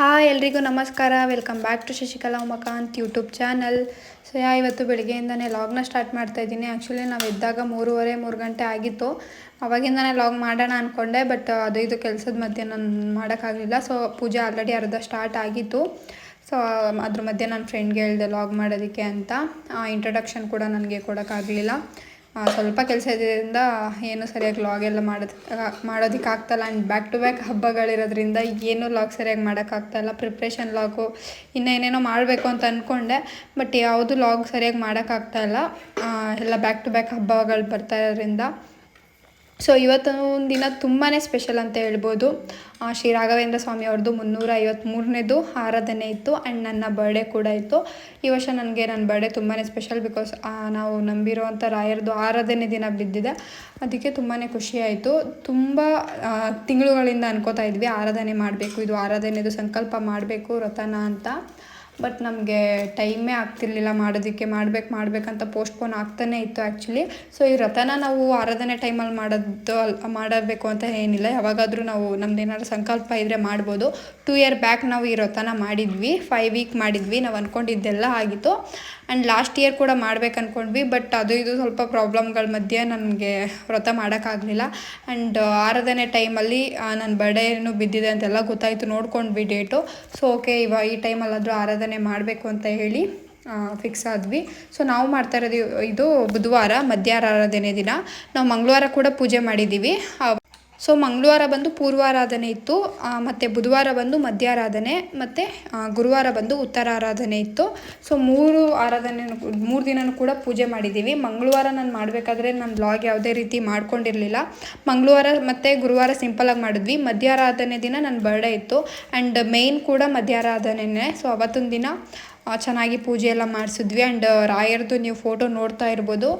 Hi ಎಲ್ರಿಗೂ ನಮಸ್ಕಾರ. Welcome back to Shashikala Umakanth YouTube channel so yeah, ಇವತ್ತು ಬೆಳಗ್ಗೆಯಿಂದನೇ ಲಾಗ್ನ ಸ್ಟಾರ್ಟ್ ಮಾಡ್ತಾ ಇದ್ದೀನಿ. ಆ್ಯಕ್ಚುಲಿ ನಾವು ಎದ್ದಾಗ ಮೂರುವರೆ, ಮೂರು ಗಂಟೆ ಆಗಿತ್ತು. ಅವಾಗಿಂದನೇ ಲಾಗ್ ಮಾಡೋಣ ಅಂದ್ಕೊಂಡೆ ಬಟ್ ಅದು ಇದು ಕೆಲಸದ ಮಧ್ಯೆ ನಾನು ಮಾಡೋಕ್ಕಾಗಲಿಲ್ಲ ಸೊ ಪೂಜೆ ಆಲ್ರೆಡಿ ಅರ್ಧ ಸ್ಟಾರ್ಟ್ ಆಗಿತ್ತು. ಸೊ ಅದ್ರ ಮಧ್ಯೆ ನನ್ನ ಫ್ರೆಂಡ್ಗೆ ಹೇಳಿದೆ ಲಾಗ್ ಮಾಡೋದಕ್ಕೆ ಅಂತ. ಇಂಟ್ರಡಕ್ಷನ್ ಕೂಡ ನನಗೆ ಕೊಡೋಕ್ಕಾಗಲಿಲ್ಲ ಸ್ವಲ್ಪ ಕೆಲಸ ಇದ್ದಿದ್ದರಿಂದ ಏನು ಸರಿಯಾಗಿ ಲಾಗ್ ಎಲ್ಲ ಮಾಡೋದು ಮಾಡೋದಕ್ಕೆ ಆಗ್ತಾಯಿಲ್ಲ ಆ್ಯಂಡ್ ಬ್ಯಾಕ್ ಟು ಬ್ಯಾಕ್ ಹಬ್ಬಗಳಿರೋದ್ರಿಂದ ಏನು ಲಾಗ್ ಸರಿಯಾಗಿ ಮಾಡೋಕ್ಕಾಗ್ತಾಯಿಲ್ಲ ಪ್ರಿಪ್ರೇಷನ್ ಲಾಗು ಇನ್ನೂ ಏನೇನೋ ಮಾಡಬೇಕು ಅಂತ ಅಂದ್ಕೊಂಡೆ ಬಟ್ ಯಾವುದು ಲಾಗ್ ಸರಿಯಾಗಿ ಮಾಡೋಕ್ಕಾಗ್ತಾಯಿಲ್ಲ ಎಲ್ಲ ಬ್ಯಾಕ್ ಟು ಬ್ಯಾಕ್ ಹಬ್ಬಗಳು ಬರ್ತಾ ಇರೋದ್ರಿಂದ ಸೊ ಇವತ್ತು ಒಂದು ದಿನ ತುಂಬಾ ಸ್ಪೆಷಲ್ ಅಂತ ಹೇಳ್ಬೋದು. ಶ್ರೀ ರಾಘವೇಂದ್ರ ಸ್ವಾಮಿ ಅವ್ರದ್ದು ಮುನ್ನೂರ ಐವತ್ತ್ಮೂರನೇದು ಆರಾಧನೆ ಇತ್ತು ಆ್ಯಂಡ್ ನನ್ನ ಬರ್ಡೇ ಕೂಡ ಇತ್ತು. ಈ ವರ್ಷ ನನಗೆ ನನ್ನ ಬರ್ಡೇ ತುಂಬಾ ಸ್ಪೆಷಲ್ ಬಿಕಾಸ್ ನಾವು ನಂಬಿರೋವಂಥ ರಾಯರದು ಆರಾಧನೆ ದಿನ ಬಿದ್ದಿದೆ. ಅದಕ್ಕೆ ತುಂಬಾ ಖುಷಿ ಆಯಿತು. ತುಂಬ ತಿಂಗಳುಗಳಿಂದ ಅನ್ಕೋತಾ ಇದ್ವಿ. ಆರಾಧನೆ ಮಾಡಬೇಕು, ಇದು ಆರಾಧನೆದು ಸಂಕಲ್ಪ ಮಾಡಬೇಕು ವ್ರತನ ಅಂತ. ಬಟ್ ನಮಗೆ ಟೈಮೇ ಆಗ್ತಿರ್ಲಿಲ್ಲ ಮಾಡೋದಕ್ಕೆ, ಮಾಡ್ಬೇಕು, ಮಾಡ್ಬೇಕಂತ ಪೋಸ್ಟ್ಪೋನ್ ಆಗ್ತಾನೆ ಇತ್ತು ಆ್ಯಕ್ಚುಲಿ. ಸೊ ಈ ವ್ರತನ ನಾವು ಆರಾಧನೆ ಟೈಮಲ್ಲಿ ಮಾಡೋದು ಮಾಡಬೇಕು ಅಂತ ಏನಿಲ್ಲ. ಯಾವಾಗಾದರೂ ನಾವು ನಮ್ದು ಏನಾದ್ರು ಸಂಕಲ್ಪ ಇದ್ದರೆ ಮಾಡ್ಬೋದು. ಟೂ ಇಯರ್ ಬ್ಯಾಕ್ ನಾವು ಈ ವ್ರತನ ಮಾಡಿದ್ವಿ. ಫೈವ್ ವೀಕ್ ಮಾಡಿದ್ವಿ. ನಾವು ಅಂದ್ಕೊಂಡಿದ್ದೆಲ್ಲ ಆಗಿತ್ತು. ಆ್ಯಂಡ್ ಲಾಸ್ಟ್ ಇಯರ್ ಕೂಡ ಮಾಡ್ಬೇಕು ಅಂದ್ಕೊಂಡ್ವಿ ಬಟ್ ಅದು ಇದು ಸ್ವಲ್ಪ ಪ್ರಾಬ್ಲಮ್ಗಳ ಮಧ್ಯೆ ನನಗೆ ವ್ರತ ಮಾಡೋಕ್ಕಾಗಲಿಲ್ಲ. ಆ್ಯಂಡ್ ಆರಾಧನೆ ಟೈಮಲ್ಲಿ ನನ್ನ ಬರ್ಡೇನು ಬಿದ್ದಿದೆ ಅಂತೆಲ್ಲ ಗೊತ್ತಾಯಿತು, ನೋಡ್ಕೊಂಡ್ವಿ ಡೇಟು ಸೊ ಓಕೆ ಇವ ಈ ಟೈಮಲ್ಲಾದರೂ ಆರಾಧನೆ ಮಾಡಬೇಕು ಅಂತ ಹೇಳಿ ಫಿಕ್ಸ್ ಆದ್ವಿ. ಸೊ ನಾವು ಮಾಡ್ತಾ ಇರೋದು ಇದು ಬುಧವಾರ, ಮಧ್ಯಾಹ್ನ ಆರಾಧನೆ ದಿನ. ನಾವು ಮಂಗಳವಾರ ಕೂಡ ಪೂಜೆ ಮಾಡಿದ್ದೀವಿ ಸೊ ಮಂಗಳವಾರ ಬಂದು ಪೂರ್ವಾರಾಧನೆ ಇತ್ತು. ಮತ್ತು ಬುಧವಾರ ಬಂದು ಮಧ್ಯಾರಾಧನೆ, ಮತ್ತು ಗುರುವಾರ ಬಂದು ಉತ್ತರಾರಾಧನೆ ಇತ್ತು. ಸೊ ಮೂರು ಆರಾಧನೆ ಮೂರು ದಿನನೂ ಕೂಡ ಪೂಜೆ ಮಾಡಿದ್ದೀವಿ. ಮಂಗಳವಾರ ನಾನು ಮಾಡಬೇಕಾದ್ರೆ ನಾನು ಬ್ಲಾಗ್ ಯಾವುದೇ ರೀತಿ ಮಾಡ್ಕೊಂಡಿರಲಿಲ್ಲ. ಮಂಗಳವಾರ ಮತ್ತು ಗುರುವಾರ ಸಿಂಪಲಾಗಿ ಮಾಡಿದ್ವಿ. ಮಧ್ಯಾರಾಧನೆ ದಿನ ನನ್ನ ಬರ್ಡೇ ಇತ್ತು. ಆ್ಯಂಡ್ ಮೇಯ್ನ್ ಕೂಡ ಮಧ್ಯಾರಾಧನೆನೇ. ಸೊ ಅವತ್ತೊಂದು ದಿನ ಚೆನ್ನಾಗಿ ಪೂಜೆ ಎಲ್ಲ ಮಾಡಿಸಿದ್ವಿ. ಆ್ಯಂಡ್ ರಾಯರ್ದು ನೀವು ಫೋಟೋ ನೋಡ್ತಾ ಇರ್ಬೋದು.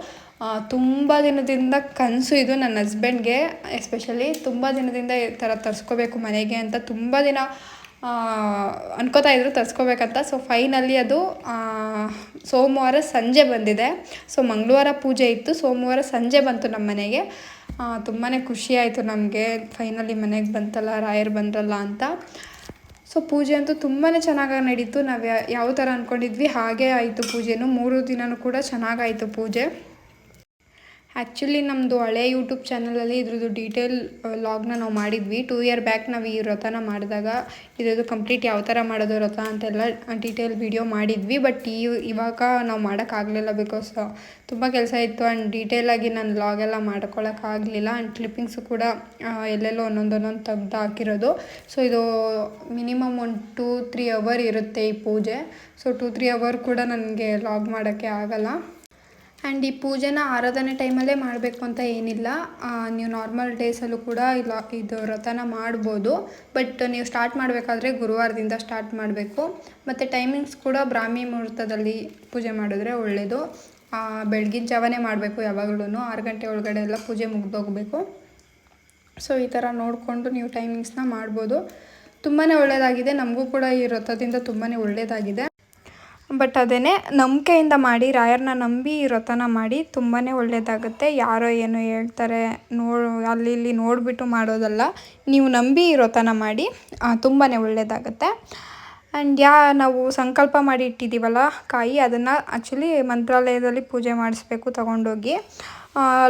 ತುಂಬ ದಿನದಿಂದ ಕನಸು ಇದು ನನ್ನ ಹಸ್ಬೆಂಡ್ಗೆ ಎಸ್ಪೆಷಲಿ ತುಂಬ ದಿನದಿಂದ ಈ ಥರ ತರಿಸ್ಕೋಬೇಕು ಮನೆಗೆ ಅಂತ ತುಂಬ ದಿನ ಅನ್ಕೋತಾ ಇದ್ರು ತರಿಸ್ಕೋಬೇಕಂತ. ಸೊ ಫೈನಲಿ ಅದು ಸೋಮವಾರ ಸಂಜೆ ಬಂದಿದೆ. ಸೊ ಮಂಗಳವಾರ ಪೂಜೆ ಇತ್ತು. ಸೋಮವಾರ ಸಂಜೆ ಬಂತು ನಮ್ಮ ಮನೆಗೆ. ತುಂಬಾ ಖುಷಿ ಆಯಿತು ನಮಗೆ. ಫೈನಲಿ ಮನೆಗೆ ಬಂತಲ್ಲ, ರಾಯರು ಬಂದ್ರಲ್ಲ ಅಂತ. ಸೊ ಪೂಜೆ ಅಂತೂ ತುಂಬಾ ಚೆನ್ನಾಗಿ ನಡೀತು. ನಾವು ಯಾವ ಥರ ಅಂದ್ಕೊಂಡಿದ್ವಿ ಹಾಗೇ ಆಯಿತು ಪೂಜೆನೂ. ಮೂರು ದಿನವೂ ಕೂಡ ಚೆನ್ನಾಗಾಯಿತು ಪೂಜೆ. ಆ್ಯಕ್ಚುಲಿ ನಮ್ಮದು ಹಳೆ ಯೂಟ್ಯೂಬ್ ಚಾನಲಲ್ಲಿ ಇದ್ರದ್ದು ಡೀಟೇಲ್ ಲಾಗ್ನ ನಾವು ಮಾಡಿದ್ವಿ. ಟೂ ಇಯರ್ ಬ್ಯಾಕ್ ನಾವು ಈ ವ್ರತನ ಮಾಡಿದಾಗ ಇದ್ರದ್ದು ಕಂಪ್ಲೀಟ್ ಯಾವ ಥರ ಮಾಡೋದು ವ್ರತ ಅಂತೆಲ್ಲ ಡೀಟೇಲ್ ವಿಡಿಯೋ ಮಾಡಿದ್ವಿ. ಬಟ್ ಈ, ಇವಾಗ ನಾವು ಮಾಡೋಕ್ಕಾಗಲಿಲ್ಲ ಬಿಕಾಸ್ ತುಂಬ ಕೆಲಸ ಇತ್ತು ಆ್ಯಂಡ್ ಡೀಟೇಲಾಗಿ ನಾನು ಲಾಗೆಲ್ಲ ಮಾಡ್ಕೊಳ್ಳೋಕ್ಕಾಗಲಿಲ್ಲ ಆ್ಯಂಡ್ ಕ್ಲಿಪ್ಪಿಂಗ್ಸು ಕೂಡ ಎಲ್ಲೆಲ್ಲೋ ಒಂದೊಂದು ಒಂದೊಂದು ತೆಗ್ದು ಹಾಕಿರೋದು. ಸೊ ಇದು ಮಿನಿಮಮ್ ಒಂದು ಟೂ ತ್ರೀ ಅವರ್ ಇರುತ್ತೆ ಈ ಪೂಜೆ. ಸೊ ಟೂ ತ್ರೀ ಅವರ್ ಕೂಡ ನನಗೆ ಲಾಗ್ ಮಾಡೋಕ್ಕೆ ಆಗಲ್ಲ. ಆ್ಯಂಡ್ ಈ ಪೂಜೆನ ಆರಾಧನೆ ಟೈಮಲ್ಲೇ ಮಾಡಬೇಕು ಅಂತ ಏನಿಲ್ಲ. ನೀವು ನಾರ್ಮಲ್ ಡೇಸಲ್ಲೂ ಕೂಡ ಇಲ್ಲ, ಇದು ವ್ರತನ ಮಾಡ್ಬೋದು. ಬಟ್ ನೀವು ಸ್ಟಾರ್ಟ್ ಮಾಡಬೇಕಾದ್ರೆ ಗುರುವಾರದಿಂದ ಸ್ಟಾರ್ಟ್ ಮಾಡಬೇಕು. ಮತ್ತು ಟೈಮಿಂಗ್ಸ್ ಕೂಡ ಬ್ರಾಹ್ಮಿ ಮುಹೂರ್ತದಲ್ಲಿ ಪೂಜೆ ಮಾಡಿದ್ರೆ ಒಳ್ಳೆಯದು ಬೆಳಗಿನ ಜಾವನೇ ಮಾಡಬೇಕು ಯಾವಾಗಲೂ ಆರು ಗಂಟೆ ಒಳಗಡೆ ಎಲ್ಲ ಪೂಜೆ ಮುಗಿದೋಗಬೇಕು. ಸೊ ಈ ಥರ ನೋಡಿಕೊಂಡು ನೀವು ಟೈಮಿಂಗ್ಸ್ನ ಮಾಡ್ಬೋದು. ತುಂಬಾ ಒಳ್ಳೆಯದಾಗಿದೆ ನಮಗೂ ಕೂಡ ಈ ವ್ರತದಿಂದ ತುಂಬಾ ಒಳ್ಳೆಯದಾಗಿದೆ ಬಟ್ ಅದೇನೆ ನಂಬಿಕೆಯಿಂದ ಮಾಡಿ, ರಾಯರನ್ನ ನಂಬಿ ವ್ರತನ ಮಾಡಿ ತುಂಬಾ ಒಳ್ಳೆಯದಾಗುತ್ತೆ ಯಾರೋ ಏನೋ ಹೇಳ್ತಾರೆ, ನೋಡು, ಅಲ್ಲಿ ಇಲ್ಲಿ ನೋಡಿಬಿಟ್ಟು ಮಾಡೋದಲ್ಲ, ನೀವು ನಂಬಿ ವ್ರತನ ಮಾಡಿ ತುಂಬಾ ಒಳ್ಳೆಯದಾಗುತ್ತೆ ಆ್ಯಂಡ್ ಯಾ, ನಾವು ಸಂಕಲ್ಪ ಮಾಡಿ ಇಟ್ಟಿದ್ದೀವಲ್ಲ ಕಾಯಿ, ಅದನ್ನು ಆ್ಯಕ್ಚುಲಿ ಮಂತ್ರಾಲಯದಲ್ಲಿ ಪೂಜೆ ಮಾಡಿಸ್ಬೇಕು ತಗೊಂಡೋಗಿ.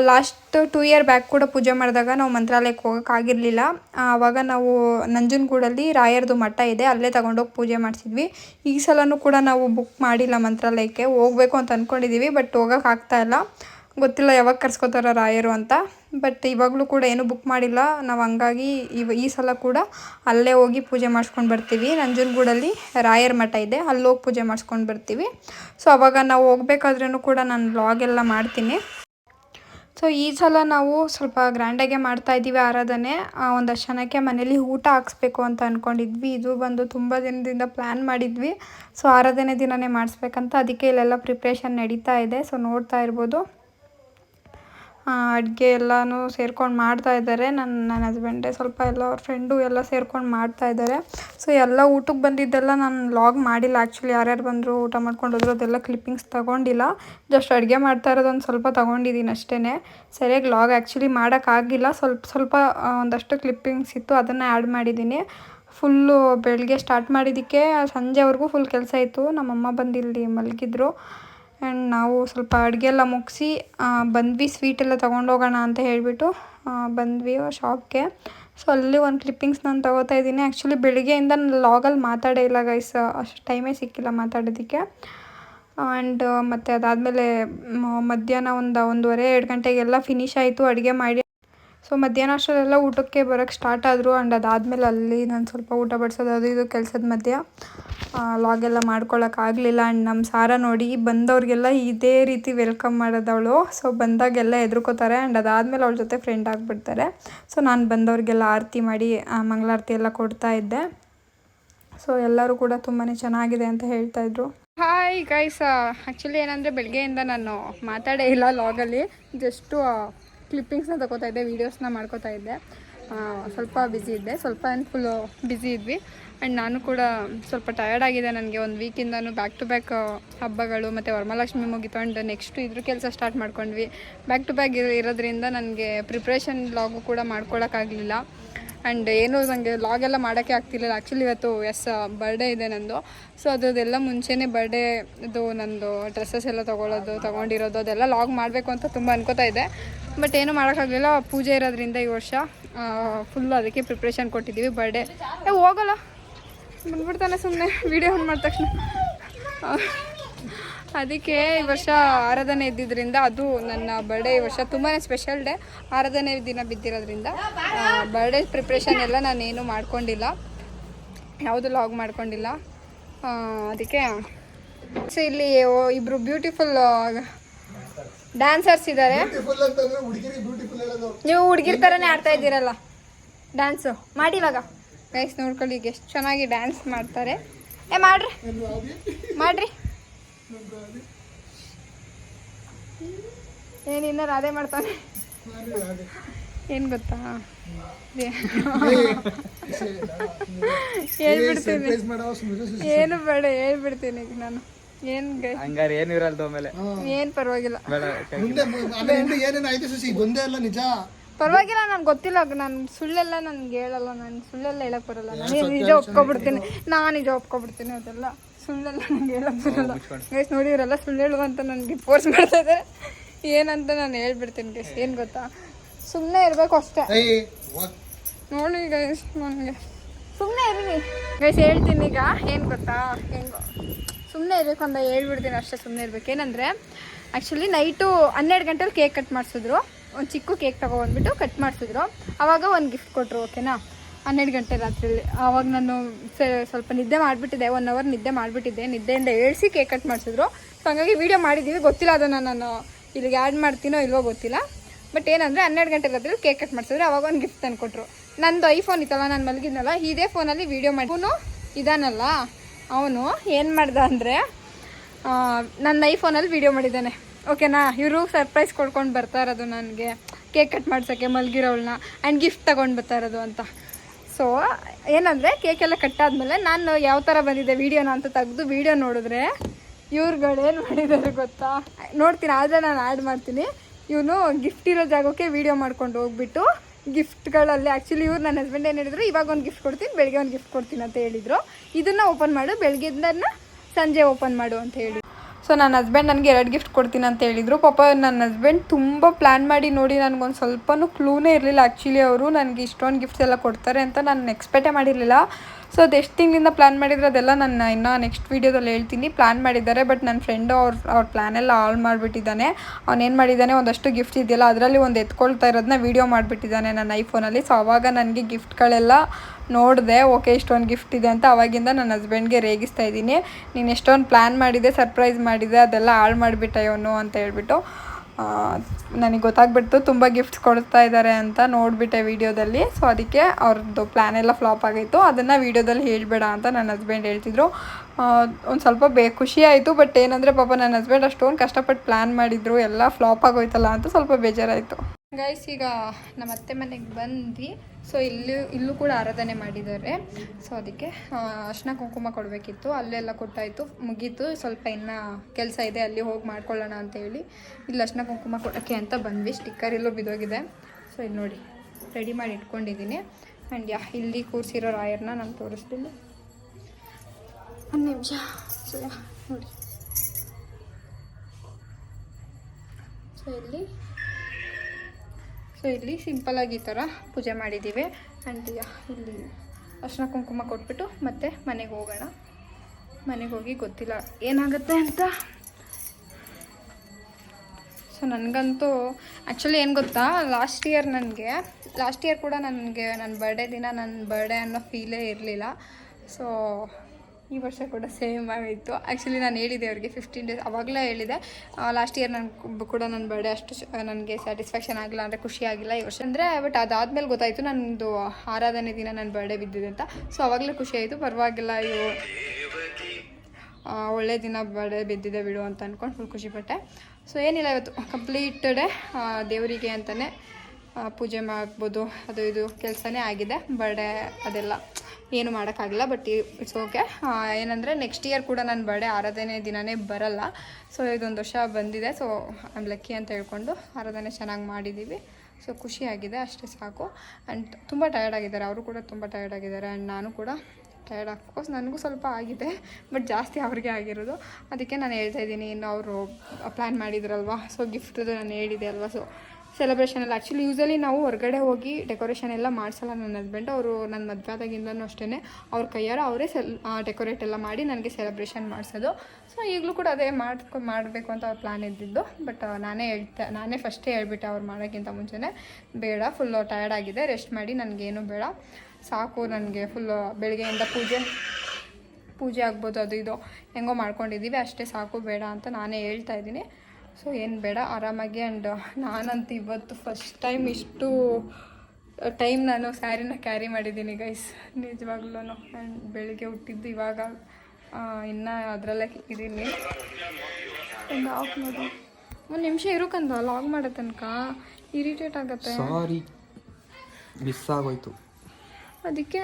ಲಾಸ್ಟ್ ಟೂ ಇಯರ್ ಬ್ಯಾಕ್ ಕೂಡ ಪೂಜೆ ಮಾಡಿದಾಗ ನಾವು ಮಂತ್ರಾಲಯಕ್ಕೆ ಹೋಗೋಕ್ಕಾಗಿರಲಿಲ್ಲ ಆವಾಗ ನಾವು ನಂಜನಗೂಡಲ್ಲಿ ರಾಯರದು ಮಠ ಇದೆ, ಅಲ್ಲೇ ತಗೊಂಡೋಗಿ ಪೂಜೆ ಮಾಡಿಸಿದ್ವಿ. ಈ ಸಲವೂ ಕೂಡ ನಾವು ಬುಕ್ ಮಾಡಿಲ್ಲ ಮಂತ್ರಾಲಯಕ್ಕೆ, ಹೋಗ್ಬೇಕು ಅಂತ ಅಂದ್ಕೊಂಡಿದ್ದೀವಿ ಬಟ್ ಹೋಗೋಕ್ಕಾಗ್ತಾಯಿಲ್ಲ ಗೊತ್ತಿಲ್ಲ ಯಾವಾಗ ಕರ್ಸ್ಕೊತಾರ ರಾಯರು ಅಂತ ಬಟ್ ಇವಾಗಲೂ ಕೂಡ ಏನೂ ಬುಕ್ ಮಾಡಿಲ್ಲ. ನಾವು ಹಂಗಾಗಿ ಇವ, ಈ ಸಲ ಕೂಡ ಅಲ್ಲೇ ಹೋಗಿ ಪೂಜೆ ಮಾಡಿಸ್ಕೊಂಡು ಬರ್ತೀವಿ. ನಂಜನಗೂಡಲ್ಲಿ ರಾಯರ ಮಠ ಇದೆ ಅಲ್ಲಿ ಹೋಗಿ ಪೂಜೆ ಮಾಡಿಸ್ಕೊಂಡು ಬರ್ತೀವಿ. ಸೊ ಅವಾಗ ನಾವು ಹೋಗ್ಬೇಕಾದ್ರೂ ಕೂಡ ನಾನು ಲಾಗೆಲ್ಲ ಮಾಡ್ತೀನಿ. ಸೊ ಈ ಸಲ ನಾವು ಸ್ವಲ್ಪ ಗ್ರ್ಯಾಂಡಾಗೆ ಮಾಡ್ತಾ ಇದ್ದೀವಿ ಆರಾಧನೆ. ಒಂದು ಒಂದಷ್ಟು ಜನಕ್ಕೆ ಮನೇಲಿ ಊಟ ಹಾಕ್ಸ್ಬೇಕು ಅಂತ ಅಂದ್ಕೊಂಡಿದ್ವಿ ಇದು ಬಂದು ತುಂಬ ದಿನದಿಂದ ಪ್ಲ್ಯಾನ್ ಮಾಡಿದ್ವಿ. ಸೊ ಆರಾಧನೆ ದಿನನೇ ಮಾಡಿಸ್ಬೇಕಂತ ಅದಕ್ಕೆ ಇಲ್ಲೆಲ್ಲ ಪ್ರಿಪ್ರೇಷನ್ ನಡೀತಾ ಇದೆ. ಸೊ ನೋಡ್ತಾ ಇರ್ಬೋದು. ಅಡುಗೆ ಎಲ್ಲನೂ ಸೇರ್ಕೊಂಡು ಮಾಡ್ತಾ ಇದ್ದಾರೆ. ನನ್ನ ನನ್ನ ಹಸ್ಬೆಂಡೇ ಸ್ವಲ್ಪ ಎಲ್ಲ ಅವ್ರ ಫ್ರೆಂಡು ಎಲ್ಲ ಸೇರ್ಕೊಂಡು ಮಾಡ್ತಾ ಇದ್ದಾರೆ. ಸೊ ಎಲ್ಲ ಊಟಕ್ಕೆ ಬಂದಿದ್ದೆಲ್ಲ ನಾನು ಲಾಗ್ ಮಾಡಿಲ್ಲ. ಆ್ಯಕ್ಚುಲಿ ಯಾರ್ಯಾರು ಬಂದರು ಊಟ ಮಾಡ್ಕೊಂಡು ಹೋದ್ರು ಅದೆಲ್ಲ ಕ್ಲಿಪ್ಪಿಂಗ್ಸ್ ತಗೊಂಡಿಲ್ಲ. ಜಸ್ಟ್ ಅಡುಗೆ ಮಾಡ್ತಾ ಇರೋದೊಂದು ಸ್ವಲ್ಪ ತೊಗೊಂಡಿದ್ದೀನಿ ಅಷ್ಟೇ ಸರಿಯಾಗಿ ಲಾಗ್ ಆ್ಯಕ್ಚುಲಿ ಮಾಡೋಕ್ಕಾಗಿಲ್ಲ ಸ್ವಲ್ಪ ಸ್ವಲ್ಪ ಒಂದಷ್ಟು ಕ್ಲಿಪ್ಪಿಂಗ್ಸ್ ಇತ್ತು. ಅದನ್ನು ಆ್ಯಡ್ ಮಾಡಿದ್ದೀನಿ ಫುಲ್ಲು ಬೆಳಗ್ಗೆ ಸ್ಟಾರ್ಟ್ ಮಾಡಿದ್ದಕ್ಕೆ ಸಂಜೆವರೆಗೂ ಫುಲ್ ಕೆಲಸ ಇತ್ತು. ನಮ್ಮಮ್ಮ ಬಂದು ಇಲ್ಲಿ ಮಲಗಿದ್ರು. ಆ್ಯಂಡ್ ನಾವು ಸ್ವಲ್ಪ ಅಡುಗೆ ಎಲ್ಲ ಮುಗಿಸಿ ಬಂದ್ವಿ ಸ್ವೀಟ್ ಎಲ್ಲ ತೊಗೊಂಡೋಗೋಣ ಅಂತ ಹೇಳಿಬಿಟ್ಟು ಬಂದ್ವಿ ಶಾಪ್ಗೆ ಸೊ ಅಲ್ಲಿ ಒಂದು ಕ್ಲಿಪ್ಪಿಂಗ್ಸ್ ನಾನು ತೊಗೋತಾ ಇದ್ದೀನಿ. ಆ್ಯಕ್ಚುಲಿ ಬೆಳಗ್ಗೆಯಿಂದ ನಾನು ಲಾಗಲ್ಲಿ ಮಾತಾಡೇ ಇಲ್ಲ ಗೈಸ್ ಅಷ್ಟು ಟೈಮೇ ಸಿಕ್ಕಿಲ್ಲ ಮಾತಾಡೋದಕ್ಕೆ. ಆ್ಯಂಡ್ ಮತ್ತು ಅದಾದಮೇಲೆ ಮಧ್ಯಾಹ್ನ ಒಂದು, ಒಂದೂವರೆ, ಎರಡು ಗಂಟೆಗೆಲ್ಲ ಫಿನಿಶ್ ಆಯಿತು. ಅಡುಗೆ ಮಾಡಿ ಸೊ ಮಧ್ಯಾಹ್ನ ಅಷ್ಟರಲ್ಲೆಲ್ಲ ಊಟಕ್ಕೆ ಬರೋಕ್ಕೆ ಸ್ಟಾರ್ಟ್ ಆದರು ಆ್ಯಂಡ್ ಅದಾದಮೇಲೆ ಅಲ್ಲಿ ನಾನು ಸ್ವಲ್ಪ ಊಟ ಬಡಿಸೋದು ಅದು ಇದು ಕೆಲಸದ ಮಧ್ಯ. ಲಾಗೆಲ್ಲ ಮಾಡ್ಕೊಳ್ಳೋಕ್ಕಾಗಲಿಲ್ಲ ಆ್ಯಂಡ್ ನಮ್ಮ ಸಾರ ನೋಡಿ ಬಂದವ್ರಿಗೆಲ್ಲ ಇದೇ ರೀತಿ ವೆಲ್ಕಮ್ ಮಾಡೋದವಳು. ಸೊ ಬಂದಾಗೆಲ್ಲ ಹೆದ್ರಕೋತಾರೆ ಆ್ಯಂಡ್ ಅದಾದಮೇಲೆ ಅವಳ ಜೊತೆ ಫ್ರೆಂಡ್ ಆಗಿಬಿಡ್ತಾರೆ. ಸೊ ನಾನು ಬಂದವ್ರಿಗೆಲ್ಲ ಆರತಿ ಮಾಡಿ ಮಂಗಳಾರತಿ ಎಲ್ಲ ಕೊಡ್ತಾ ಇದ್ದೆ. ಸೊ ಎಲ್ಲರೂ ಕೂಡ ತುಂಬಾ ಚೆನ್ನಾಗಿದೆ ಅಂತ ಹೇಳ್ತಾ ಇದ್ರು. ಹಾಯ್ ಗೈಸ್ ಆ್ಯಕ್ಚುಲಿ ಏನಂದರೆ ಬೆಳಗ್ಗೆಯಿಂದ ನಾನು ಮಾತಾಡೇ ಇಲ್ಲ ಲಾಗಲ್ಲಿ ಜಸ್ಟು ಕ್ಲಿಪ್ಪಿಂಗ್ಸ್ನ ತಗೋತಾ ಇದ್ದೆ ವೀಡಿಯೋಸ್ನ ಮಾಡ್ಕೋತಾ ಇದ್ದೆ. ಸ್ವಲ್ಪ ಬ್ಯುಸಿ ಇದ್ದೆ, ಸ್ವಲ್ಪ ಫುಲ್ಲು ಬ್ಯುಸಿ ಇದ್ವಿ. ಆ್ಯಂಡ್ ನಾನು ಕೂಡ ಸ್ವಲ್ಪ ಟಯರ್ಡ್ ಆಗಿದೆ ನನಗೆ. ಒಂದು ವೀಕಿಂದನೂ ಬ್ಯಾಕ್ ಟು ಬ್ಯಾಕ್ ಹಬ್ಬಗಳು ಮತ್ತು ವರಮಹಾಲಕ್ಷ್ಮಿ ಮುಗಿತು ಆ್ಯಂಡ್ ನೆಕ್ಸ್ಟು ಇದ್ರ ಕೆಲಸ ಸ್ಟಾರ್ಟ್ ಮಾಡ್ಕೊಂಡ್ವಿ. ಬ್ಯಾಕ್ ಟು ಬ್ಯಾಕ್ ಇರೋದ್ರಿಂದ ನನಗೆ ಪ್ರಿಪ್ರೇಷನ್ ಲಾಗು ಕೂಡ ಮಾಡ್ಕೊಳಕ್ಕಾಗಲಿಲ್ಲ ಆ್ಯಂಡ್ ಏನು ನನಗೆ ಲಾಗ್ ಎಲ್ಲ ಮಾಡೋಕ್ಕೆ ಆಗ್ತಿರ್ಲಿಲ್ಲ. ಆ್ಯಕ್ಚುಲಿ ಇವತ್ತು ಎಸ್ ಬರ್ಡೇ ಇದೆ ನಂದು. ಸೊ ಅದರದ್ದೆಲ್ಲ ಮುಂಚೆನೇ ಬರ್ಡೇ ಇದು ನಂದು ಡ್ರೆಸ್ಸಸ್ ಎಲ್ಲ ತೊಗೊಳೋದು, ತೊಗೊಂಡಿರೋದು, ಅದೆಲ್ಲ ಲಾಗ್ ಮಾಡಬೇಕು ಅಂತ ತುಂಬ ಅನ್ಕೋತಾ ಇದ್ದೆ. ಬಟ್ ಏನು ಮಾಡೋಕ್ಕಾಗಲಿಲ್ಲ. ಪೂಜೆ ಇರೋದ್ರಿಂದ ಈ ವರ್ಷ ಫುಲ್ಲು ಅದಕ್ಕೆ ಪ್ರಿಪ್ರೇಷನ್ ಕೊಟ್ಟಿದ್ದೀವಿ ಬರ್ಡೇ ಏ, ಹೋಗಲ್ಲ. ಬಂದ್ಬಿಡ್ತಾನೆ ಸುಮ್ಮನೆ ವೀಡಿಯೋ ಆನ್ ಮಾಡಿದ ತಕ್ಷಣ. ಅದಕ್ಕೆ ಈ ವರ್ಷ ಆರಾಧನೆ ಇದ್ದಿದ್ದರಿಂದ ಅದು ನನ್ನ ಬರ್ಡೇ ಈ ವರ್ಷ ತುಂಬಾ ಸ್ಪೆಷಲ್ ಡೇ ಆರಾಧನೆ ದಿನ ಬಿದ್ದಿರೋದ್ರಿಂದ ಬರ್ಡೇ ಪ್ರಿಪ್ರೇಷನ್ ಎಲ್ಲ ನಾನೇನು ಮಾಡ್ಕೊಂಡಿಲ್ಲ. ಯಾವುದು ಲಾಗ್ ಮಾಡ್ಕೊಂಡಿಲ್ಲ. ಅದಕ್ಕೆ, ಸೊ ಇಲ್ಲಿ ಇಬ್ಬರು ಬ್ಯೂಟಿಫುಲ್ ಡ್ಯಾನ್ಸರ್ಸ್ ಇದ್ದಾರೆ ನೀವು ಹುಡುಗಿರ್ ಥರನೇ ಆಡ್ತಾ ಇದ್ದೀರಲ್ಲ. ಡ್ಯಾನ್ಸು ಮಾಡಿ ಇವಾಗ. ಗೈಸ್ ನೋಡ್ಕೊಳ್ಳಿ ಈಗ ಎಷ್ಟು ಚೆನ್ನಾಗಿ ಡ್ಯಾನ್ಸ್ ಮಾಡ್ತಾರೆ. ಏ ಮಾಡ್ರಿ. ಮಾಡ್ರಿ. ಏನು ರಾಧೆ ಅದೇ ಮಾಡ್ತಾನೆ ಏನು ಗೊತ್ತಾ. ಹೇಳ್ಬಿಡ್ತೀನಿ. ಏನು ಬೇಡ ಹೇಳ್ಬಿಡ್ತೀನಿ ಈಗ ನಾನು. ಏನು ಗೈ ಹಂಗಾರೆ ಏನು ಇರಲ್ದು ಆಮೇಲೆ? ಏನು ಪರವಾಗಿಲ್ಲ. ಬೇಡ ಮುಂದೆ ಆಮೇಲೆ ಹಿಂದೆ ಏನೇನು ಆಯ್ತು ಸುಸಿ? ಗೊಂದೆ ಅಲ್ಲ ನಿಜ? ಪರವಾಗಿಲ್ಲ ನನ್ಗೆ ಗೊತ್ತಿಲ್ಲ. ನಾನು ಸುಳ್ಳೆಲ್ಲ ನನ್ಗೆ ಹೇಳಲ್ಲ ನಾನು ಸುಳ್ಳೆಲ್ಲ ಹೇಳಕ್ ಬರಲ್ಲ. ನಾನು ನಿಜ ಒಪ್ಕೊಬಿಡ್ತೀನಿ. ನಾನು ನಿಜ ಒಪ್ಕೊಬಿಡ್ತೀನಿ ಅದೆಲ್ಲ. ಸುಳ್ಳೆಲ್ಲ ನಂಗೆ ಹೇಳಕ್ ಬರಲ್ಲ. ಗೈಸ್ ನೋಡಿದ್ರಲ್ಲ ಸುಳ್ಳು ಹೇಳು ಅಂತ ನನಗೆ ಫೋರ್ಸ್ ಮಾಡ್ತಾ ಇದ್ದಾರೆ ಏನಂತ ನಾನು ಹೇಳ್ಬಿಡ್ತೀನಿ ಗೈಸ್ ಏನು ಗೊತ್ತಾ? ಸುಮ್ಮನೆ ಇರಬೇಕು ಅಷ್ಟೇ. ವಾ- ನೋಡಿ ಗೈಸ್ ನನಗೆ. ಸುಮ್ಮನೆ ಇರಿ ಗೈಸ್ ಹೇಳ್ತೀನಿ ಈಗ. ಏನು ಗೊತ್ತಾ? ಹೆಂಗೋ. ಸುಮ್ಮನೆ ಇರಬೇಕು ಅಂತ ಹೇಳ್ಬಿಡ್ತೀನಿ ಅಷ್ಟೇ ಸುಮ್ಮನೆ ಇರ್ಬೇಕು. ಏನಂದರೆ ಆ್ಯಕ್ಚುಲಿ ನೈಟು ಹನ್ನೆರಡು ಗಂಟೆಲಿ ಕೇಕ್ ಕಟ್ ಮಾಡಿಸಿದ್ರು. ಒಂದು ಚಿಕ್ಕ ಕೇಕ್ ತೊಗೊಬಂದ್ಬಿಟ್ಟು ಕಟ್ ಮಾಡಿಸಿದ್ರು. ಆವಾಗ ಒಂದು ಗಿಫ್ಟ್ ಕೊಟ್ಟರು ಓಕೆನಾ ಹನ್ನೆರಡು ಗಂಟೆ ರಾತ್ರಿಯಲ್ಲಿ ಆವಾಗ ನಾನು ಸ್ವಲ್ಪ ನಿದ್ದೆ ಮಾಡಿಬಿಟ್ಟಿದ್ದೆ ಒನ್ ಅವರ್ ನಿದ್ದೆ ಮಾಡಿಬಿಟ್ಟಿದ್ದೆ. ನಿದ್ದೆಯಿಂದ ಏಳಿಸಿ ಕೇಕ್ ಕಟ್ ಮಾಡಿಸಿದ್ರು. ಸೊ ಹಂಗಾಗಿ ವೀಡಿಯೋ ಮಾಡಿದ್ದೀವಿ ಗೊತ್ತಿಲ್ಲ ಅದನ್ನು ನಾನು ಇಲ್ಲಿಗೆ ಆ್ಯಡ್ ಮಾಡ್ತೀನೋ ಇಲ್ವೋ ಗೊತ್ತಿಲ್ಲ. ಬಟ್ ಏನಂದರೆ, ಹನ್ನೆರಡು ಗಂಟೆ ರಾತ್ರಿಯಲ್ಲಿ ಕೇಕ್ ಕಟ್ ಮಾಡಿಸಿದ್ರು. ಆವಾಗ ಒಂದು ಗಿಫ್ಟ್ ತಂದು ಕೊಟ್ಟರು ನಂದು ಐಫೋನ್ ಇತ್ತಲ್ಲ, ನಾನು ಮಲಗಿದ್ನಲ್ಲ ಇದೇ ಫೋನಲ್ಲಿ ವೀಡಿಯೋ ಮಾಡಿ. ಫೋನು ಇದಾನಲ್ಲ? ಅವನು ಏನು ಮಾಡ್ದ ಅಂದರೆ ನನ್ನ ಐಫೋನಲ್ಲಿ ವಿಡಿಯೋ ಮಾಡಿದ್ದಾನೆ. ಓಕೆನಾ ಇವರು ಸರ್ಪ್ರೈಸ್ ಕೊಡ್ಕೊಂಡು ಬರ್ತಾ ಇರೋದು ನನಗೆ. ಕೇಕ್ ಕಟ್ ಮಾಡ್ಸೋಕ್ಕೆ ಮಲಗಿರೋಳನ್ನ ಆ್ಯಂಡ್ ಗಿಫ್ಟ್ ತಗೊಂಡು ಬರ್ತಾ ಇರೋದು ಅಂತ. ಸೊ ಏನಂದರೆ ಕೇಕೆಲ್ಲ ಆದಮೇಲೆ ನಾನು ಯಾವ ಥರ ಬಂದಿದ್ದೆ ವೀಡಿಯೋನ ಅಂತ ತೆಗೆದು ವೀಡಿಯೋ ನೋಡಿದ್ರೆ ಇವ್ರುಗಳೇನು ಮಾಡಿದ್ದಾರೆ ಗೊತ್ತಾ? ನೋಡ್ತೀನಿ, ಆದರೆ ನಾನು ಆ್ಯಡ್ ಮಾಡ್ತೀನಿ. ಇವನು ಗಿಫ್ಟ್ ಇರೋ ಜಾಗಕ್ಕೆ ವೀಡಿಯೋ ಮಾಡ್ಕೊಂಡು ಹೋಗ್ಬಿಟ್ಟು ಗಿಫ್ಟ್ಗಳಲ್ಲಿ ಆ್ಯಕ್ಚುಲಿ ಇವ್ರು ನನ್ನ ಹಸ್ಬೆಂಡ್ ಏನು ಹೇಳಿದ್ರು, ಇವಾಗ ಒಂದು ಗಿಫ್ಟ್ ಕೊಡ್ತೀನಿ, ಬೆಳಗ್ಗೆ ಒಂದು ಗಿಫ್ಟ್ ಕೊಡ್ತೀನಿ ಅಂತ ಹೇಳಿದರು. ಇದನ್ನು ಓಪನ್ ಮಾಡು ಬೆಳಗ್ಗೆದನ್ನ ಸಂಜೆ ಓಪನ್ ಮಾಡು ಅಂತ ಹೇಳಿ ಸೊ ನನ್ನ ಹಸ್ಬೆಂಡ್ ನನಗೆ ಎರಡು ಗಿಫ್ಟ್ ಕೊಡ್ತೀನಿ ಅಂತ ಹೇಳಿದರು. ಪಾಪ, ನನ್ನ ಹಸ್ಬೆಂಡ್ ತುಂಬ ಪ್ಲ್ಯಾನ್ ಮಾಡಿ ನೋಡಿ ನನಗೊಂದು ಸ್ವಲ್ಪನೂ ಕ್ಲೂನೇ ಇರಲಿಲ್ಲ. ಆ್ಯಕ್ಚುಲಿ ಅವರು ನನಗೆ ಇಷ್ಟೊಂದು ಗಿಫ್ಟ್ಸ್ ಎಲ್ಲ ಕೊಡ್ತಾರೆ ಅಂತ ನಾನು ಎಕ್ಸ್ಪೆಕ್ಟೇ ಮಾಡಿರಲಿಲ್ಲ. ಸೊ ಅದು ತಿಂಗಳಿಂದ ಪ್ಲ್ಯಾನ್ ಮಾಡಿದ್ರೆ ಅದೆಲ್ಲ ನಾನು ಇನ್ನೂ ನೆಕ್ಸ್ಟ್ ವೀಡಿಯೋದಲ್ಲಿ ಹೇಳ್ತೀನಿ. ಪ್ಲ್ಯಾನ್ ಮಾಡಿದ್ದಾರೆ ಬಟ್ ನನ್ನ ಫ್ರೆಂಡು ಅವ್ರ ಅವ್ರ ಪ್ಲ್ಯಾನೆಲ್ಲ ಆಲ್ ಮಾಡಿಬಿಟ್ಟಿದ್ದಾನೆ. ಅವ್ನು ಮಾಡಿದ್ದಾನೆ, ಒಂದಷ್ಟು ಗಿಫ್ಟ್ ಇದೆಯಲ್ಲ, ಅದರಲ್ಲಿ ಒಂದು ಎತ್ಕೊಳ್ತಾ ಇರೋದನ್ನ ವೀಡಿಯೋ ಮಾಡಿಬಿಟ್ಟಿದ್ದಾನೆ ನನ್ನ ಐಫೋನಲ್ಲಿ ಸೊ ಅವಾಗ ನನಗೆ ಗಿಫ್ಟ್ಗಳೆಲ್ಲ ನೋಡಿದೆ, ಓಕೆ, ಇಷ್ಟೊಂದು ಗಿಫ್ಟ್ ಇದೆ ಅಂತ. ಅವಾಗಿಂದ ನನ್ನ ಹಸ್ಬೆಂಡ್ಗೆ ರೇಗಿಸ್ತಾ ಇದ್ದೀನಿ. ನೀನು ಎಷ್ಟೊಂದು ಪ್ಲ್ಯಾನ್ ಮಾಡಿದೆ ಸರ್ಪ್ರೈಸ್ ಮಾಡಿದೆ, ಅದೆಲ್ಲ ಹಾಳು ಮಾಡಿಬಿಟ್ಟೆ ಇವನು ಅಂತ ಹೇಳ್ಬಿಟ್ಟು. ನನಗೆ ಗೊತ್ತಾಗ್ಬಿಡ್ತು, ತುಂಬ ಗಿಫ್ಟ್ಸ್ ಕೊಡ್ತಾ ಇದ್ದಾರೆ ಅಂತ ನೋಡಿಬಿಟ್ಟೆ ವೀಡಿಯೋದಲ್ಲಿ. ಸೊ ಅದಕ್ಕೆ ಅವ್ರದ್ದು ಪ್ಲ್ಯಾನ್ ಎಲ್ಲ ಫ್ಲಾಪ್ ಆಗಿತ್ತು ಅದನ್ನು ವೀಡಿಯೋದಲ್ಲಿ ಹೇಳಬೇಡ ಅಂತ ನನ್ನ ಹಸ್ಬೆಂಡ್ ಹೇಳ್ತಿದ್ರು. ಒಂದು ಸ್ವಲ್ಪ ಬೇ, ಖುಷಿ ಆಯಿತು ಬಟ್ ಏನಂದರೆ ಪಾಪ ನನ್ನ ಹಸ್ಬೆಂಡ್ ಅಷ್ಟೊಂದು ಕಷ್ಟಪಟ್ಟು ಪ್ಲ್ಯಾನ್ ಮಾಡಿದ್ರು, ಎಲ್ಲ ಫ್ಲಾಪ್ ಆಗೋಯ್ತಲ್ಲ ಅಂತ ಸ್ವಲ್ಪ ಬೇಜಾರಾಯಿತು. ಗೈಸ್ ಈಗ ನಮ್ಮ ಅತ್ತೆ ಮನೆಗೆ ಬಂದು ಸೊ ಇಲ್ಲಿ, ಇಲ್ಲೂ ಕೂಡ ಆರಾಧನೆ ಮಾಡಿದ್ದಾರೆ. ಸೊ ಅದಕ್ಕೆ ಅರ್ಶಿನ ಕುಂಕುಮ ಕೊಡಬೇಕಿತ್ತು. ಅಲ್ಲೆಲ್ಲ ಕೊಟ್ಟಾಯಿತು ಮುಗೀತು. ಸ್ವಲ್ಪ ಇನ್ನು ಕೆಲಸ ಇದೆ. ಅಲ್ಲಿ ಹೋಗಿ ಮಾಡ್ಕೊಳ್ಳೋಣ ಅಂತ ಹೇಳಿ. ಇಲ್ಲಿ ಅರ್ಶಿನ ಕುಂಕುಮ ಕೊಡೋಕ್ಕೆ ಅಂತ ಬಂದ್ವಿ. ಸ್ಟಿಕ್ಕರ್ ಎಲ್ಲೂ ಬಿದ್ದೋಗಿದೆ. ಸೊ ಇಲ್ಲಿ ನೋಡಿ. ರೆಡಿ ಮಾಡಿ ಇಟ್ಕೊಂಡಿದ್ದೀನಿ. ಆ್ಯಂಡ್ ಯಾ, ಇಲ್ಲಿ ಕೂರಿಸಿರೋ ರಾಯರ್ನ ನಾನು ತೋರಿಸ್ತೀನಿ. ಒಂದು ನಿಮಿಷ. ಸೊ ನೋಡಿ. ಸೊ ಇಲ್ಲಿ ಸೊ ಇಲ್ಲಿ ಸಿಂಪಲಾಗಿ ಈ ಥರ ಪೂಜೆ ಮಾಡಿದ್ದೀವಿ. ಆ್ಯಂಡ್ ಇಲ್ಲಿ ಅರ್ಶಿನ ಕುಂಕುಮ ಕೊಟ್ಬಿಟ್ಟು ಮತ್ತೆ ಮನೆಗೆ ಹೋಗೋಣ. ಮನೆಗೆ ಹೋಗಿ ಗೊತ್ತಿಲ್ಲ ಏನಾಗುತ್ತೆ ಅಂತ. ಸೊ ನನಗಂತೂ ಆ್ಯಕ್ಚುಲಿ ಏನು ಗೊತ್ತಾ? ಲಾಸ್ಟ್ ಇಯರ್ ನನಗೆ ಲಾಸ್ಟ್ ಇಯರ್ ಕೂಡ ನನಗೆ ನನ್ನ ಬರ್ಡೇ ದಿನ ನನ್ನ ಬರ್ಡೇ ಅನ್ನೋ ಫೀಲೇ ಇರಲಿಲ್ಲ. ಸೊ ಈ ವರ್ಷ ಕೂಡ ಸೇಮ್ ಆಗಿತ್ತು. ಆ್ಯಕ್ಚುಲಿ ನಾನು ಹೇಳಿದೆ ಅವ್ರಿಗೆ ಫಿಫ್ಟೀನ್ ಡೇಸ್ ಅವಾಗಲೇ ಹೇಳಿದೆ. ಲಾಸ್ಟ್ ಇಯರ್ ನನ್ನ ಕೂಡ ನನ್ನ ಬರ್ಡೇ ಅಷ್ಟು ನನಗೆ ಸ್ಯಾಟಿಸ್ಫ್ಯಾಕ್ಷನ್ ಆಗಿಲ್ಲ ಅಂದರೆ ಖುಷಿ ಆಗಿಲ್ಲ ಈ ವರ್ಷ. ಅಂದರೆ ಬಟ್ ಅದಾದಮೇಲೆ ಗೊತ್ತಾಯಿತು ನನ್ನದು ಆರಾಧನೆ ದಿನ ನನ್ನ ಬರ್ಡೇ ಬಿದ್ದಿದೆ ಅಂತ. ಸೊ ಅವಾಗಲೇ ಖುಷಿ ಆಯಿತು. ಪರವಾಗಿಲ್ಲ ಇವು ಒಳ್ಳೆ ದಿನ ಬರ್ಡೇ ಬಿದ್ದಿದೆ ಬಿಡು ಅಂತ ಅಂದ್ಕೊಂಡು ಫುಲ್ ಖುಷಿಪಟ್ಟೆ ಸೊ ಏನಿಲ್ಲ ಇವತ್ತು. ಕಂಪ್ಲೀಟ್ ಡೇ ದೇವರಿಗೆ ಅಂತಲೇ ಪೂಜೆ ಮಾಡ್ಬೋದು, ಅದು ಇದು ಕೆಲಸನೇ ಆಗಿದೆ ಬರ್ಡೇ ಅದೆಲ್ಲ ಏನು ಮಾಡೋಕ್ಕಾಗಿಲ್ಲ ಬಟ್ ಇಟ್ಸ್ ಓಕೆ ಏನಂದರೆ ನೆಕ್ಸ್ಟ್ ಇಯರ್ ಕೂಡ ನಾನು ಬರ್ಡೇ ಆರಾಧನೆ ದಿನವೇ ಬರಲ್ಲ. ಸೊ ಇದೊಂದು ವರ್ಷ ಬಂದಿದೆ. ಸೊ ಐಮ್ ಲಕ್ಕಿ ಅಂತ ಹೇಳ್ಕೊಂಡು ಆರಾಧನೆ ಚೆನ್ನಾಗಿ ಮಾಡಿದ್ದೀವಿ ಸೊ ಖುಷಿಯಾಗಿದೆ ಅಷ್ಟೇ ಸಾಕು. ಆ್ಯಂಡ್ ತುಂಬ ಟಯರ್ಡ್ ಆಗಿದ್ದಾರೆ, ಅವರು ಕೂಡ ತುಂಬ ಟಯರ್ಡ್ ಆಗಿದ್ದಾರೆ. ಆ್ಯಂಡ್ ನಾನು ಕೂಡ ಟಯರ್ಡ್ ಅಫ್ಕೋರ್ಸ್ ನನಗೂ ಸ್ವಲ್ಪ ಆಗಿದೆ ಬಟ್ ಜಾಸ್ತಿ ಅವ್ರಿಗೆ ಆಗಿರೋದು. ಅದಕ್ಕೆ ನಾನು ಹೇಳ್ತಾ ಇದ್ದೀನಿ, ಇನ್ನು ಅವರು ಪ್ಲ್ಯಾನ್ ಮಾಡಿದ್ರಲ್ವಾ? ಸೊ ಗಿಫ್ಟದು ನಾನು ಹೇಳಿದೆ ಅಲ್ವಾ? ಸೊ ಸೆಲೆಬ್ರೇಷನ್ ಎಲ್ಲ ಆ್ಯಕ್ಚುಲಿ ಯೂಸಲಿ ನಾವು ಹೊರಗಡೆ ಹೋಗಿ ಡೆಕೋರೇಷನ್ ಎಲ್ಲ ಮಾಡಿಸಲ್ಲ ನನ್ನ ಹಸ್ಬೆಂಡ್ ಅವರು ನನ್ನ ಮದುವೆ ಆದಾಗಿಂದನೂ ಅಷ್ಟೇ ಅವ್ರ ಕೈಯಾರ ಅವರೇ ಸೆಲ್ ಡೆಕೋರೇಟ್ ಎಲ್ಲ ಮಾಡಿ ನನಗೆ ಸೆಲೆಬ್ರೇಷನ್ ಮಾಡಿಸೋದು. ಸೊ ಈಗಲೂ ಕೂಡ ಅದೇ ಮಾಡ್ಕೊ, ಮಾಡಬೇಕು ಅಂತ ಅವ್ರ ಪ್ಲ್ಯಾನ್ ಇದ್ದಿದ್ದು. ಬಟ್ ನಾನೇ ಹೇಳ್ತಾ, ನಾನೇ ಫಸ್ಟೇ ಹೇಳ್ಬಿಟ್ಟೆ ಅವ್ರು ಮಾಡೋಕ್ಕಿಂತ ಮುಂಚೆನೇ. ಬೇಡ ಫುಲ್ಲು ಟಯರ್ಡ್ ಆಗಿದೆ. ರೆಸ್ಟ್ ಮಾಡಿ, ನನಗೇನು ಬೇಡ. ಸಾಕು ನನಗೆ ಫುಲ್ಲು ಬೆಳಗ್ಗೆಯಿಂದ ಪೂಜೆ ಪೂಜೆ ಆಗ್ಬೋದು ಅದು ಇದು. ಹೆಂಗೋ ಮಾಡ್ಕೊಂಡಿದ್ದೀವಿ, ಅಷ್ಟೇ ಸಾಕು, ಬೇಡ ಅಂತ ನಾನೇ ಹೇಳ್ತಾ ಇದ್ದೀನಿ. ಸೊ ಏನು ಬೇಡ ಆರಾಮಾಗಿ ಆ್ಯಂಡ್ ನಾನಂತೂ ಇವತ್ತು ಫಸ್ಟ್ ಟೈಮ್ ಇಷ್ಟು ಟೈಮ್ ನಾನು ಸ್ಯಾರಿನ ಕ್ಯಾರಿ ಮಾಡಿದ್ದೀನಿ ಗೈಸ್ ನಿಜವಾಗ್ಲೂ ಆ್ಯಂಡ್ ಬೆಳಿಗ್ಗೆ ಹುಟ್ಟಿದ್ದು ಇವಾಗ ಇನ್ನೂ ಅದರಲ್ಲೇ ಇದ್ದೀನಿ. ಒಂದು ಆಫ್ ಮಾಡಿ ಒಂದು ನಿಮಿಷ ಇರೋಕಂದ ಲಾಗ್ ಮಾಡೋ ತನಕ. ಇರಿಟೇಟ್ ಆಗುತ್ತೆ. ಸಾರಿ ಮಿಸ್ ಆಗೋಯ್ತು. ಅದಕ್ಕೆ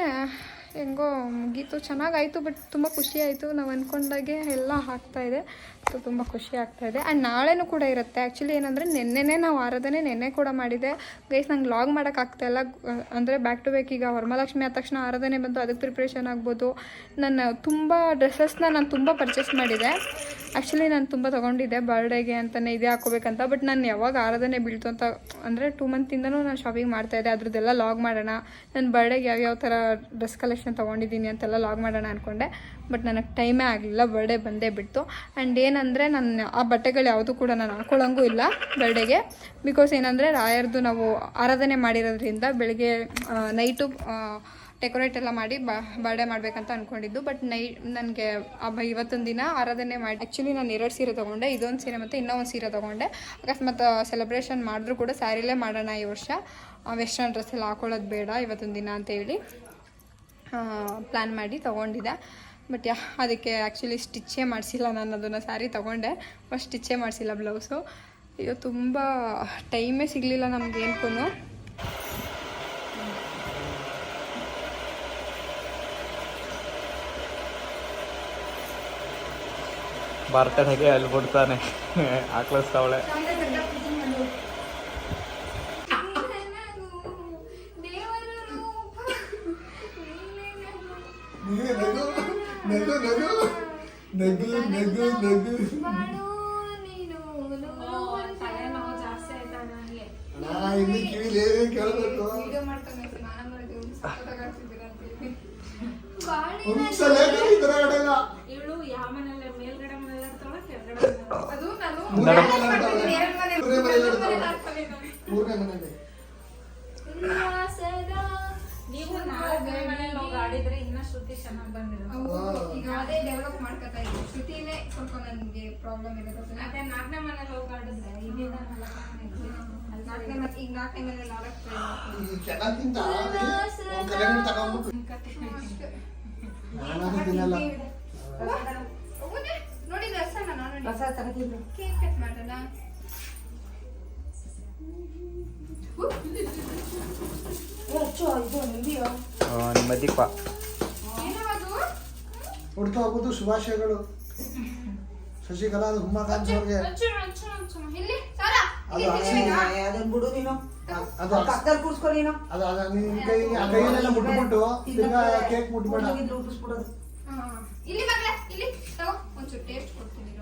ಹೆಂಗೋ ಮುಗೀತು. ಚೆನ್ನಾಗಾಯಿತು ಬಟ್ ತುಂಬ ಖುಷಿ ಆಯಿತು. ನಾವು ಅಂದ್ಕೊಂಡಾಗೆ ಎಲ್ಲ ಆಗ್ತಾಯಿದೆ ಸೊ ತುಂಬ ಖುಷಿ ಆಗ್ತಾಯಿದೆ ಆ್ಯಂಡ್ ನಾಳೆನೂ ಕೂಡ ಇರುತ್ತೆ. ಆ್ಯಕ್ಚುಲಿ ಏನಂದರೆ ನಿನ್ನೆನೇ ನಾವು ಆರಾಧನೆ ನಿನ್ನೆ ಕೂಡ ಮಾಡಿದೆ. ಗೈಸ್ ನಂಗೆ ಲಾಗ್ ಮಾಡೋಕ್ಕಾಗ್ತಾಯಿಲ್ಲ ಅಂದರೆ ಬ್ಯಾಕ್ ಟು ಬ್ಯಾಕ್ ಈಗ ವರಮಹಾಲಕ್ಷ್ಮಿ ಆದ ತಕ್ಷಣ ಆರಾಧನೆ ಬಂತು ಅದಕ್ಕೆ ಪ್ರಿಪ್ರೇಷನ್ ಆಗ್ಬೋದು. ನನ್ನ ತುಂಬ ಡ್ರೆಸ್ಸಸ್ನ ನಾನು ತುಂಬ ಪರ್ಚೇಸ್ ಮಾಡಿದೆ. ಆ್ಯಕ್ಚುಲಿ ನಾನು ತುಂಬ ತೊಗೊಂಡಿದ್ದೆ ಬರ್ಡೇಗೆ ಅಂತಲೇ ಇದೇ ಹಾಕೋಬೇಕಂತ ಬಟ್ ನಾನು ಯಾವಾಗ ಆರಾಧನೆ ಬೀಳ್ತು ಅಂತ ಅಂದರೆ ಟೂ ಮಂತಿಂದನೂ ನಾನು ಶಾಪಿಂಗ್ ಮಾಡ್ತಾಯಿದ್ದೆ ಅದ್ರದ್ದೆಲ್ಲ ಲಾಗ್ ಮಾಡೋಣ. ನನ್ನ ಬರ್ಡೇಗೆ ಯಾವ್ಯಾವ ಥರ ಡ್ರೆಸ್ ಕಲೆಕ್ಷನ್ ತೊಗೊಂಡಿದ್ದೀನಿ ಅಂತೆಲ್ಲ ಲಾಗ್ ಮಾಡೋಣ ಅಂದ್ಕೊಂಡೆ ಬಟ್ ನನಗೆ ಟೈಮೇ ಆಗಲಿಲ್ಲ ಬರ್ಡೇ ಬಂದೇ ಬಿಡ್ತು. ಆ್ಯಂಡ್ ಏನಂದರೆ ನನ್ನ ಆ ಬಟ್ಟೆಗಳು ಯಾವುದೂ ಕೂಡ ನಾನು ಹಾಕೊಳ್ಳೋಂಗೂ ಇಲ್ಲ ಬರ್ಡೇಗೆ ಬಿಕಾಸ್ ಏನಂದರೆ ರಾಯರ್ದು ನಾವು ಆರಾಧನೆ ಮಾಡಿರೋದ್ರಿಂದ ಬೆಳಗ್ಗೆ ನೈಟು ಡೆಕೋರೇಟ್ ಎಲ್ಲ ಮಾಡಿ ಬರ್ಡೇ ಮಾಡಬೇಕಂತ ಅಂದ್ಕೊಂಡಿದ್ದು ಬಟ್ ನೈ, ನನಗೆ ಇವತ್ತೊಂದು ದಿನ ಆರಾಧನೆ ಮಾಡಿ ಆ್ಯಕ್ಚುಲಿ ನಾನು ಎರಡು ಸೀರೆ ತೊಗೊಂಡೆ, ಇದೊಂದು ಸೀರೆ ಮತ್ತು ಇನ್ನೊಂದು ಸೀರೆ ತೊಗೊಂಡೆ. ಅಕಸ್ಮಾತ್ ಸೆಲೆಬ್ರೇಷನ್ ಮಾಡಿದ್ರು ಕೂಡ ಸ್ಯಾರಿಲೇ ಮಾಡೋಣ ಈ ವರ್ಷ. ವೆಸ್ಟರ್ನ್ ಡ್ರೆಸ್ಸೆಲ್ಲ ಹಾಕೊಳ್ಳೋದು ಬೇಡ ಇವತ್ತೊಂದು ದಿನ ಅಂತ ಹೇಳಿ ಪ್ಲ್ಯಾನ್ ಮಾಡಿ ತೊಗೊಂಡಿದ್ದೆ. ಬಟ್ ಯಾ ಅದಕ್ಕೆ ಆ್ಯಕ್ಚುಲಿ ಸ್ಟಿಚ್ಚೇ ಮಾಡಿಸಿಲ್ಲ ನಾನು ಅದನ್ನು ಸ್ಯಾರಿ ತೊಗೊಂಡೆ. ಬಟ್ ಸ್ಟಿಚ್ಚೇ ಮಾಡಿಸಿಲ್ಲ ಬ್ಲೌಸು ಅಯ್ಯೋ ತುಂಬ ಟೈಮೇ ಸಿಗಲಿಲ್ಲ ನಮ್ಗೆ ಏನಕ್ಕೂ ಬರ್ತಾನೆ ಅಲ್ಲಿ ಬಿಡ್ತಾನೆ ಹಾಕ್ಲಿಸ್ತಾವಳೆ ನಗು ನಗು ನಗು. ನಾ ಇಲ್ಲಿ ಕಿವಿಲಿ ಏನೇನ್ ಕೇಳಬೇಕು? ಇವಳು ಯಾವ ಮನೇಲಿ ಮೇಲ್ಗಡೆ ಮನೇಲಿ ಅದು ನಾನು ಸ್ವಲ್ಪ ನನಗೆ ಪ್ರಾಬ್ಲಮ್ ಇದೆ ಗೊತ್ತಿಲ್ಲ ಅದೇ ನಾಲ್ಕನೇ ಮನೇಲಿ ಹೋಗಾಡಿದ್ರೆ ಇದೇ ನಾಲ್ಕನೇ ಮತ್ತೆ ಈಗ ನಾಲ್ಕನೇ ಮನೇಲಿ ನಾಲ್ಕು ನಾನು ನೋಡಿ ನಾನು ಕೇಕ್ ಕಟ್ ಮಾಡೋಣ. ನಿಮ್ಮ ದೀಪ. ಹುಡ್ತಾ ಹೋಗೋದು ಶುಭಾಶಯಗಳು. ಶಶಿಕಲಾ ಹುಮ್ಮಕಾಂತ್ ಅವ್ರಿಗೆ ಅಚ್ಚು ಅಚ್ಚು ಅಚ್ಚು ಇಲ್ಲಿ ಸಾರಾ. ಅದು ಹಸಿ ಅದನ್ನ ಬಿಡು ನೀನು. ಅದು ಪಕ್ಕದಲ್ಲಿ ಕೂರ್ಸ್ಕೊ ನೀನು. ಅದು ಅದು ನಿನ್ ಕೈ ಆ ಕೈಯಲ್ಲೆಲ್ಲ ಮುಟ್ಬಿಟ್ಟು ತಿರ್ಗಾ ಕೇಕ್ ಮುಟ್ಬೇಡ. ಇಲ್ಲಿ ರೂಪಿಸ್ಬಿಡೋದು ಇಲ್ಲಿ ಮಗ್ಳೆ ಇಲ್ಲಿ. ತಗೋ ಒಂಚೂರು ಟೇಸ್ಟ್ ಕೊಡ್ತೀನಿ.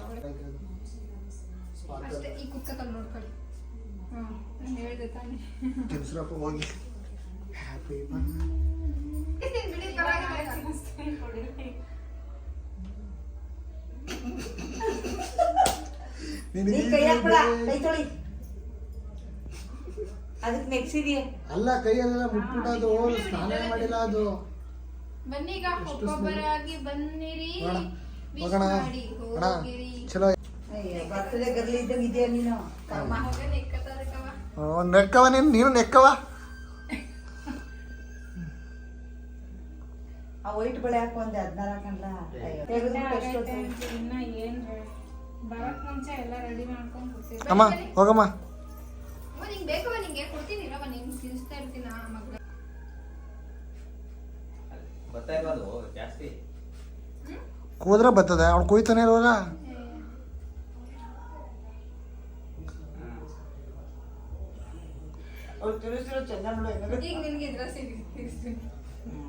ಅಷ್ಟೇ ಈ ಕುಕ್ಕದಲ್ಲಿ ನೋಡ್ಕೊಳ್ಳಿ. ಹ್ಮ್ ನಾನು ಹೇಳ್ದೆ ತಾನೆ. ತಿನ್ಸ್ರಪ್ಪ ಹೋಗಿ. ಹ್ಯಾಪಿ ಬಿಡಿ ಪರವಾಗಿಲ್ಲ. ನೀ ಕೈ ಹಾಕ್ಬಿಡ ಕೈ ತೊಳಿ. ಅದಕ್ಕೆ ನೆಕ್ಸಿದೆಯೇ ಅಲ್ಲ ಕೈಯಲ್ಲೆಲ್ಲ ಸ್ನಾನ ಮಾಡಿಲ್ಲ ಅದು. ಬನ್ನೀಗ ಒಬ್ಬೊಬ್ಬರಾಗಿ ಬನ್ನಿರಿ. ನೋಡ wish ಹೋಗೋಣ. ಮಾಡಿ ಅಣ್ಣ ಹೋಗಿರಿ. ಚಲೋ ಬರ್ತಡೇ ಗರ್ಲಿ ಇದ್ದಂಗೆ ಇದೆಯಾ ನೀನು? ಕರ್ಮ. ಮಗ ನೆಕ್ಕವ ನೀನು? ನೀನು ನೆಕ್ಕವ? ಆ ವೈಟ್ ಬಳೆ ಹಾಕೊಂಡೆ ಹದಿನಾರು ಹಾಕಲ್ಲ ತೆಗೆದು ಎಷ್ಟು ಹೊತ್ತು? ಇನ್ನ ಏನ್ ಅಮ್ಮ ಹೋಗಮ್ಮ. ಅವ್ನು ಕೂದ್ರೆ ಬರ್ತದೆ. ಅವ್ಳು ಕುಯ್ತಾನೆ ಸಿಗಿಸ್ತೀನಿ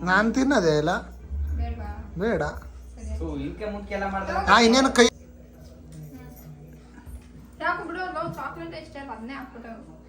ನಾನು ತಿನ್ನೋದೇ ಇಲ್ಲ. ಬೇಡ. ಹಾ ಇನ್ನೇನು ಕೈ ಯಾಕೆ ಬಿಡು ನಾವು ಚಾಕ್ಲೇಟ್ ಇಷ್ಟ ಅದನ್ನೇ ಹಾಕ್ಬಿಟ್ಟು